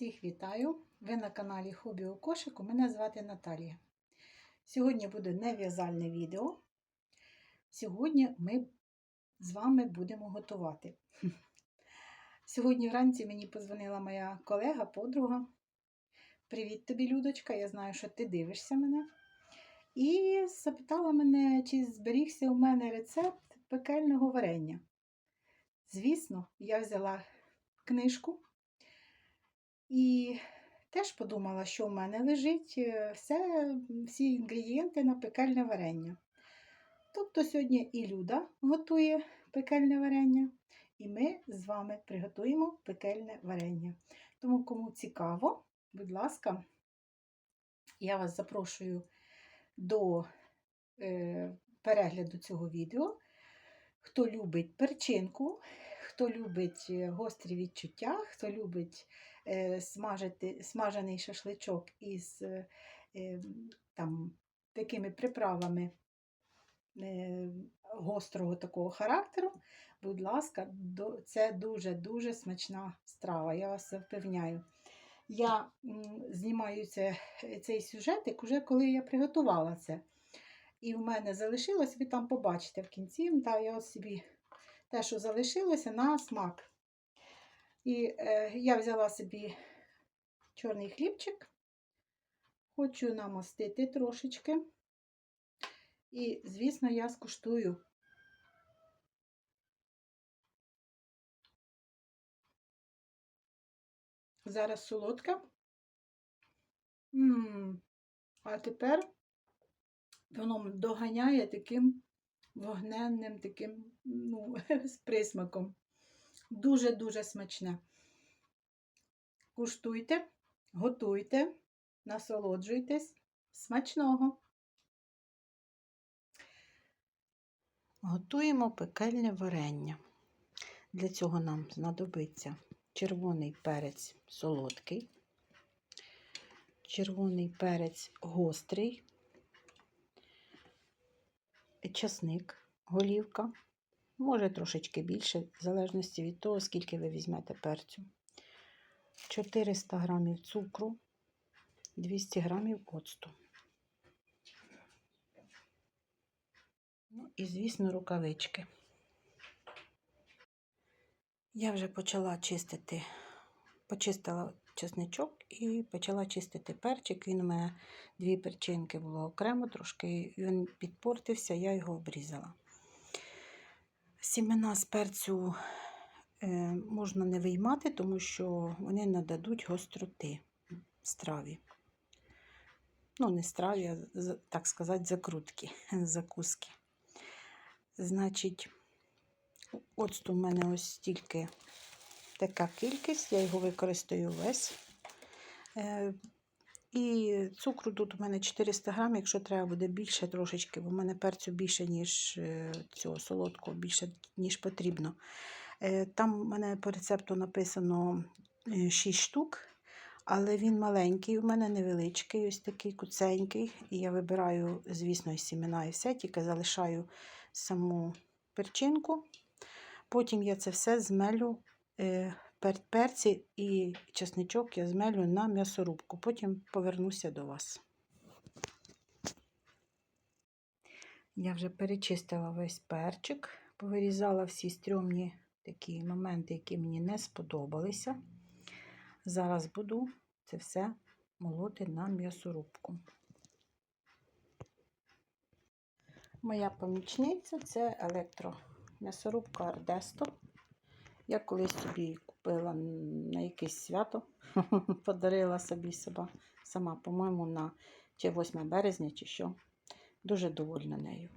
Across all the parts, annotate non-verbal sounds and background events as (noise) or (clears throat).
Всіх вітаю! Ви на каналі Хобі у кошику. Мене звати Наталія. Сьогодні буде нев'язальне відео. Сьогодні ми з вами будемо готувати. (laughs) Сьогодні вранці мені позвонила моя колега, подруга. Привіт тобі, Людочка! Я знаю, що ти дивишся мене. І запитала мене, чи зберігся у мене рецепт пекельного варення. Звісно, я взяла книжку. І теж подумала, що в мене лежить е, все, всі інгредієнти на пекельне варення. Тобто сьогодні і Люда готує пекельне варення, і ми з вами приготуємо пекельне варення. Тому, кому цікаво, будь ласка, я вас запрошую до е, перегляду цього відео. Хто любить перчинку, хто любить е, гострі відчуття, хто любить е, смажити, смажений шашличок із е, там, такими приправами гострого такого характеру, будь ласка, це дуже-дуже смачна страва, я вас запевняю. Я знімаю це, цей сюжетик уже коли я приготувала це. І в мене залишилось, ви там побачите в кінці, та я собі те, що залишилося, на смак. І е, я взяла собі чорний хлібчик, хочу намастити трошечки. І, звісно, я скуштую. Зараз солодка. М -м -м. А тепер воно доганяє таким вогненним, таким ну, (laughs) з присмаком. Дуже-дуже смачне. Куштуйте, готуйте, насолоджуйтесь. Смачного! Готуємо пекельне варення. Для цього нам знадобиться червоний перець солодкий, червоний перець гострий, часник, голівка, може трошечки більше, в залежності від того, скільки ви візьмете перцю. 400 г цукру, 200 г оцту. Ну і, звісно, рукавички. Я вже почала чистити, почистила чесничок і почала чистити перчик. Він у мене дві перчинки було окремо, трошки він підпортився, я його обрізала. Сімена з перцю е, можна не виймати, тому що вони нададуть гостроти страві. Ну, не страві, а так сказати, закрутки, (laughs) закуски. Значить, оцту в мене ось стільки така кількість, я його використаю весь. Е, і цукру тут у мене 400 грам, якщо треба буде більше трошечки, бо в мене перцю більше, ніж е, цього солодкого, більше, ніж потрібно. Е, там у мене по рецепту написано 6 штук, але він маленький, у мене невеличкий, ось такий куценький. І я вибираю, звісно, із сімена і все, тільки залишаю саму перчинку. Потім я це все змелю перці і чесничок я змелю на м'ясорубку, потім повернуся до вас. Я вже перечистила весь перчик, повирізала всі стрьомні такі моменти, які мені не сподобалися. Зараз буду це все молоти на м'ясорубку. Моя помічниця це електром'ясорубка Ардесто. Я колись собі купила на якесь свято, (laughs) подарила собі себе сама, по-моєму, на чи 8 березня, чи що. Дуже довольна нею.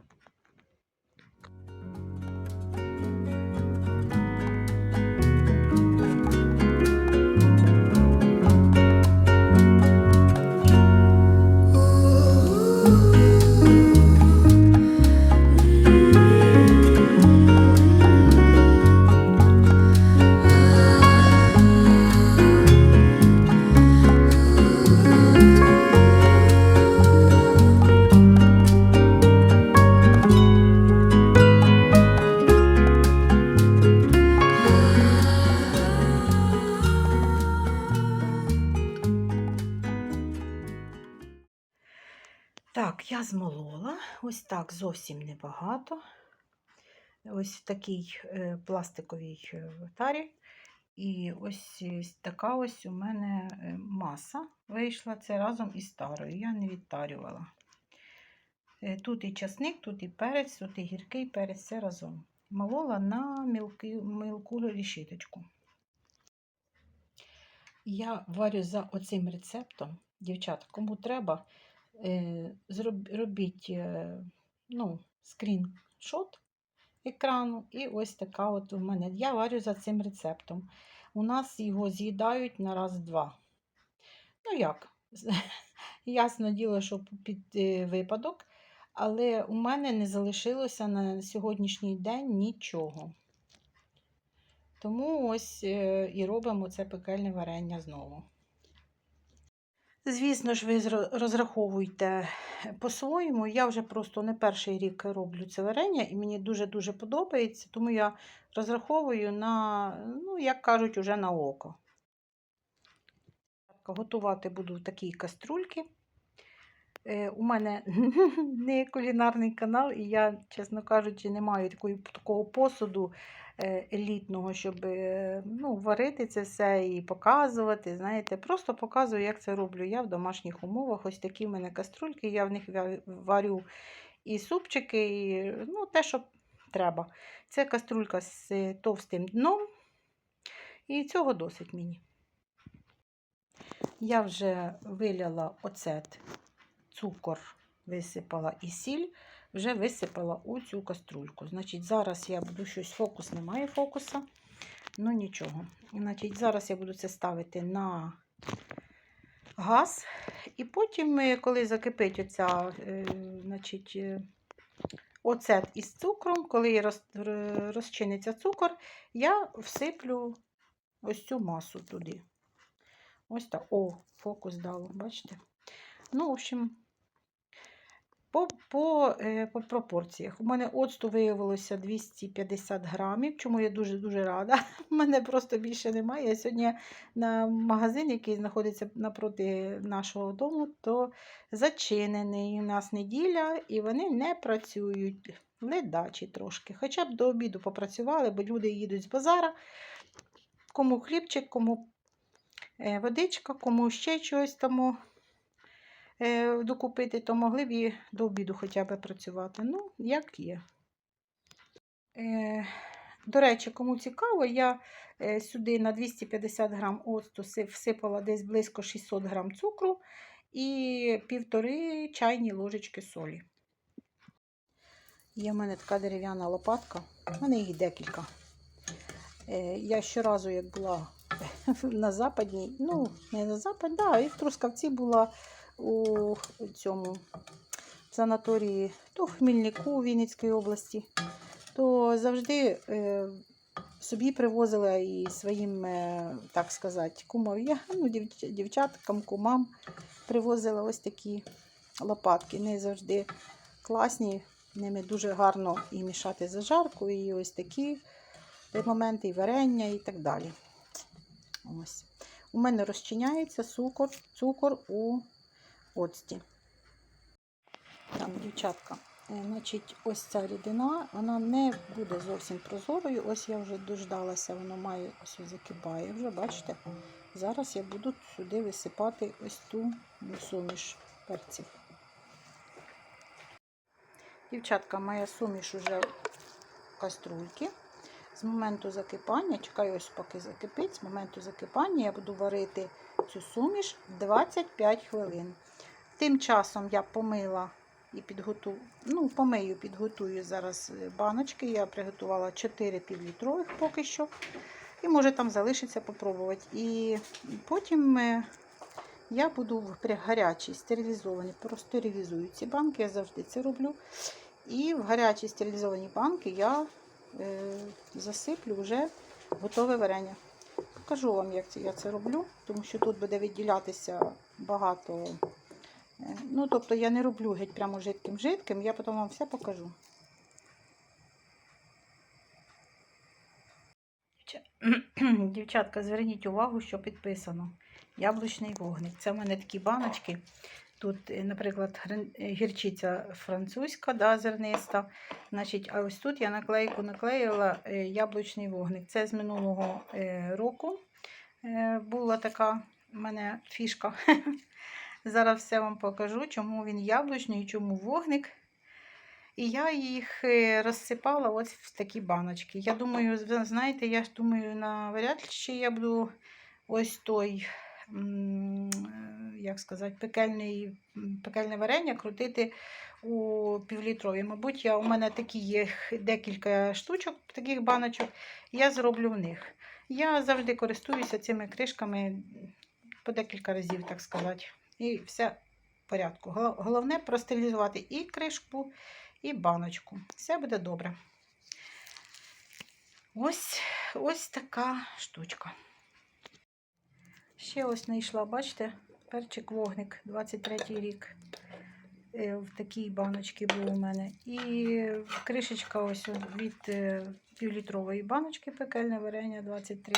Ось так зовсім небагато. Ось в такій е, пластиковій е, тарі. І ось е, така ось у мене маса вийшла. Це разом із тарою. Я не відтарювала. Тут і часник, тут і перець, тут і гіркий перець, все разом. Молола на мілку решіточку. Я варю за оцим рецептом. Дівчата, кому треба, робіть е, ну, скріншот екрану. І ось така от у мене. Я варю за цим рецептом. У нас його з'їдають на раз-два. Ну як? (laughs) Ясно діло, що під е, випадок, але у мене не залишилося на сьогоднішній день нічого. Тому ось е, і робимо це пекельне варення знову. Звісно ж, ви розраховуйте по-своєму. Я вже просто не перший рік роблю це варення, і мені дуже-дуже подобається, тому я розраховую на, ну, як кажуть, уже на око. Готувати буду в такій каструльці. Е, У мене (laughs) не кулінарний канал, і я, чесно кажучи, не маю такої, такого посуду елітного, щоб е, ну, варити це все і показувати. Знаєте, просто показую, як це роблю я в домашніх умовах. Ось такі в мене каструльки, я в них варю і супчики, і ну, те, що треба. Це каструлька з е, товстим дном, і цього досить мені. Я вже виляла оцет, цукор висипала і сіль, вже висипала у цю каструльку. Значить, зараз я буду щось, фокус немає фокуса, ну нічого. Значить, зараз я буду це ставити на газ. І потім, е, коли закипить оця, е, значить, е, оцет із цукром, коли розчиниться цукор, я всиплю ось цю масу туди. Ось так. О, фокус дало, бачите? Ну, в общем, по, по, е, по пропорціях. У мене оцту виявилося 250 грамів, чому я дуже-дуже рада. (laughs) У мене просто більше немає. Я сьогодні на магазин, який знаходиться напроти нашого дому, то зачинений. У нас неділя, і вони не працюють. Ледачі трошки. Хоча б до обіду попрацювали, бо люди їдуть з базара. Кому хлібчик, кому е, водичка, кому ще чогось тому докупити, то могли б і до обіду хоча б працювати. Ну, як є. Е, до речі, кому цікаво, я е, сюди на 250 грам оцту всипала десь близько 600 грам цукру і півтори чайні ложечки солі. Є в мене така дерев'яна лопатка, в мене їх декілька. Е, Я щоразу, як була (laughs) на западній, ну, не на запад, да, і в Трускавці була у цьому санаторії, то в Хмільнику у Вінницькій області, то завжди е, собі привозила і своїм, е, так сказати, кумов'я, ну, дівч- дівчаткам, кумам привозила ось такі лопатки. Вони завжди класні, ними дуже гарно і мішати зажарку, і ось такі моменти, і варення, і так далі. Ось. У мене розчиняється цукор, цукор у оцті. Так, дівчатка, е, значить, ось ця рідина, вона не буде зовсім прозорою. Ось я вже дождалася, воно має ось закипає. Вже бачите? Зараз я буду сюди висипати ось ту суміш перців. Дівчатка, моя суміш уже в каструльці. З моменту закипання, чекаю, ось поки закипить, з моменту закипання я буду варити цю суміш 25 хвилин. Тим часом я помила і підготую, ну, помию, підготую зараз е, баночки. Я приготувала 4 півлітрових поки що. І може там залишиться попробувати. І потім е, я буду в гарячій стерилізованій, простерилізую ці банки, я завжди це роблю. І в гарячій стерилізованій банки я е, засиплю вже готове варення. Покажу вам, як я це роблю, тому що тут буде відділятися багато. Ну, тобто я не роблю геть прямо жидким-жидким, я потім вам все покажу. (clears throat) Дівчатка, зверніть увагу, що підписано. Яблучний вогник. Це в мене такі баночки. Тут, е, наприклад, гірчиця французька, да, зерниста. Значить, а ось тут я наклейку наклеїла е, яблучний вогник. Це з минулого е, року була така в мене фішка. (laughs) Зараз все вам покажу, чому він яблучний, і чому вогник. І я їх е, розсипала ось в такі баночки. Я думаю, знаєте, я ж думаю, навряд чи я буду ось той, як сказати, пекельний, пекельне варення крутити у півлітрові. Мабуть, я, у мене такі є декілька штучок, таких баночок, я зроблю в них. Я завжди користуюся цими кришками по декілька разів, так сказати. І все в порядку. Головне простерилізувати і кришку, і баночку. Все буде добре. Ось, ось така штучка. Ще ось знайшла, бачите, перчик вогник 23 рік. Е, В такій баночці був у мене. І кришечка ось від е, півлітрової баночки пекельне варення 23.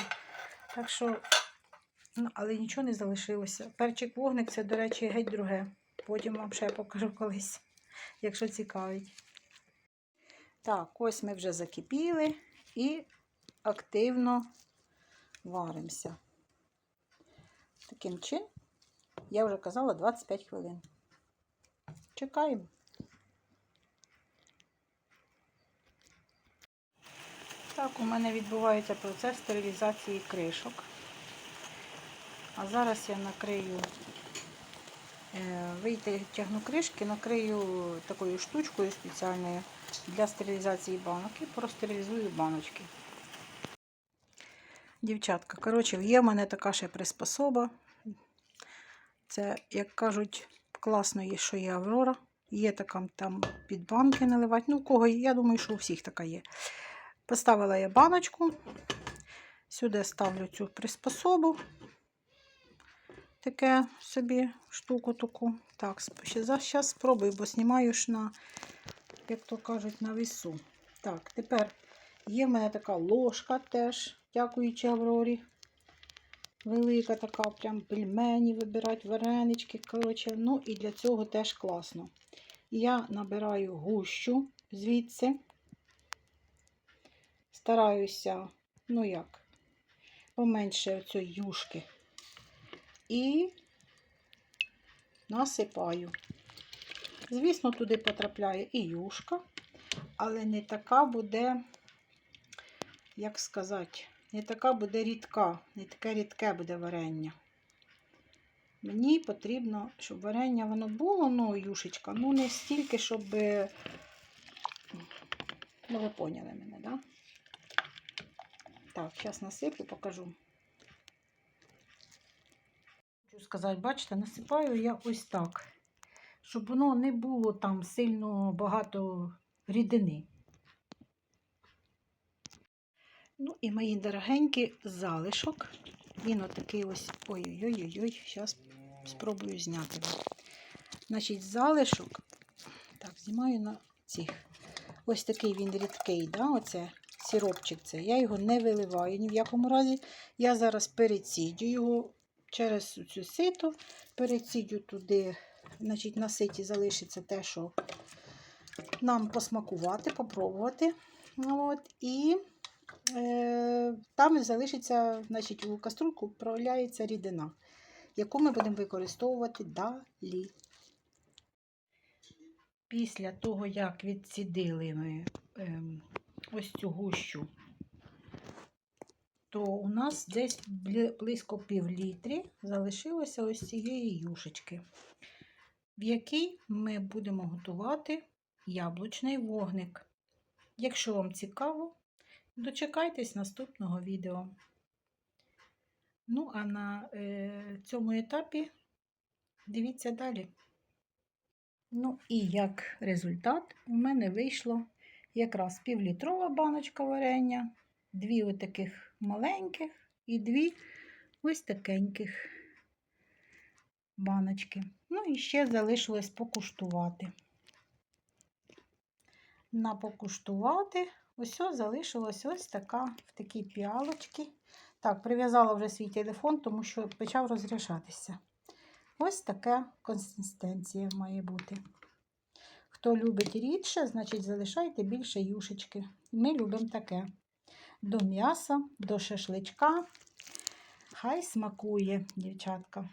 Так що, але нічого не залишилося. Перчик вогник це, до речі, геть друге. Потім вам ще покажу колись, якщо цікавить. Так, ось ми вже закипіли і активно варимося. Таким чином, я вже казала 25 хвилин. Чекаємо. Так, у мене відбувається процес стерилізації кришок. А зараз я накрию, е, витягну кришки, накрию такою штучкою спеціальною для стерилізації банок і простерилізую баночки. Дівчатка, коротше, є в мене така ще приспособа. Це, як кажуть, класно є, що є Аврора. Є така там під банки наливати. Ну, у кого є, я думаю, що у всіх така є. Поставила я баночку. Сюди ставлю цю приспособу. Таке собі штуку таку. Так, зараз спробую, бо знімаю ж на, як то кажуть, на весу. Так, тепер є в мене така ложка теж, дякуючи Аврорі. Велика така, прям пельмені вибирати, варенички. Коротше, ну і для цього теж класно. Я набираю гущу звідси. Стараюся, ну як, поменше цієї юшки. І насипаю. Звісно, туди потрапляє і юшка, але не така буде, як сказати, не така буде рідка, не таке рідке буде варення. Мені потрібно, щоб варення воно було, ну, юшечка, ну не стільки, щоб. е, Ну, ви поняли мене, да? Так, зараз насиплю, покажу. Хочу сказати, бачите, насипаю я ось так, щоб воно не було там сильно багато рідини. Ну і мої дорогенькі залишок. Він отакий ось. Ой-ой-ой, зараз спробую зняти. Значить, залишок. Так, знімаю на цих. Ось такий він рідкий, да? оце сиропчик це. Я його не виливаю ні в якому разі. Я зараз перецідю його через цю ситу, перецідю туди, значить, на ситі залишиться те, що нам посмакувати, попробувати. От, і е, там залишиться, значить, у каструльку проляється рідина, яку ми будемо використовувати далі. Після того, як відсідили ми ем, ось цю гущу, то у нас десь близько пів літрі залишилося ось цієї юшечки, в якій ми будемо готувати яблучний вогник. Якщо вам цікаво, дочекайтесь наступного відео. Ну, а на е, цьому етапі дивіться далі. Ну, і як результат, у мене вийшло якраз півлітрова баночка варення, дві отаких маленьких і дві ось такеньких баночки. Ну і ще залишилось покуштувати. На покуштувати ось ось залишилось ось така в такій піалочці. Так, прив'язала вже свій телефон, тому що почав розряджатися. Ось така консистенція має бути. Хто любить рідше, значить залишайте більше юшечки. Ми любимо таке. До м'яса, до шашличка. Хай смакує, дівчатка.